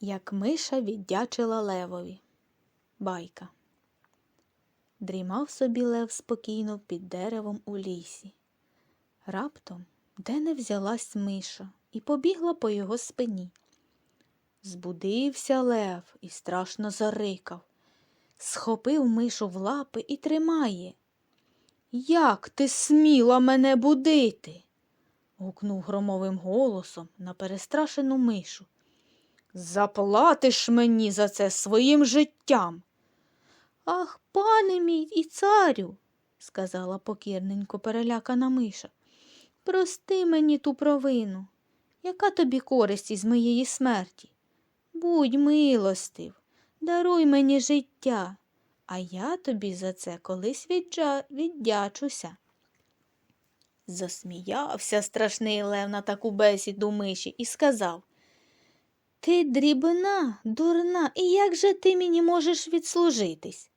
Як миша віддячила левові. Байка. Дрімав собі лев спокійно під деревом у лісі. Раптом де не взялась миша і побігла по його спині. Збудився лев і страшно зарикав. Схопив мишу в лапи і тримає. Як ти сміла мене будити? гукнув громовим голосом на перестрашену мишу. Заплатиш мені за це своїм життям. Ах, пане мій і царю, сказала покірненько перелякана миша. Прости мені ту провину. Яка тобі користь із моєї смерті? Будь милостив, даруй мені життя, а я тобі за це колись відджа... віддячуся. Засміявся страшний лев на таку бесіду миші і сказав Ти дрібна, дурна, і як же ти мені можеш відслужитись?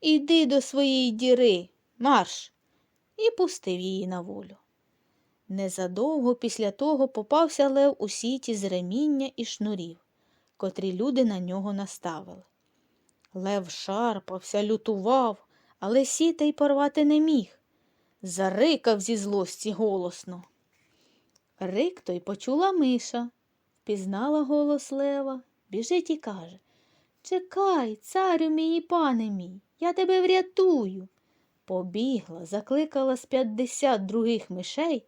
Іди до своєї діри, марш, і пустив її на волю. Незадовго після того попався лев у сіті з реміння і шнурів, котрі люди на нього наставили. Лев шарпався, лютував, але сіта й порвати не міг. Зарикав зі злості голосно. Рик той почула миша, впізнала голос лева, біжить і каже Чекай, царю мій і пане мій, я тебе врятую. Побігла, закликала з п'ятдесят других мишей,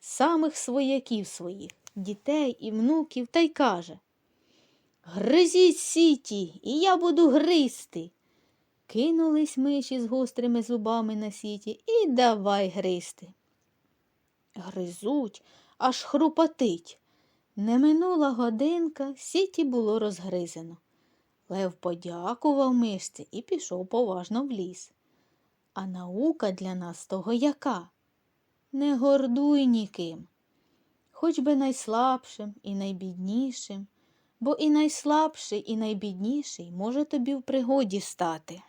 самих свояків своїх, дітей і внуків, та й каже Гризіть сіті, і я буду гризти. Кинулись миші з гострими зубами на сіті і давай гризти. Гризуть, аж хрупотить. Не минула годинка, сіті було розгризено. Лев подякував мишці і пішов поважно в ліс. А наука для нас того яка? Не гордуй ніким, хоч би найслабшим і найбіднішим, бо і найслабший, і найбідніший може тобі в пригоді стати.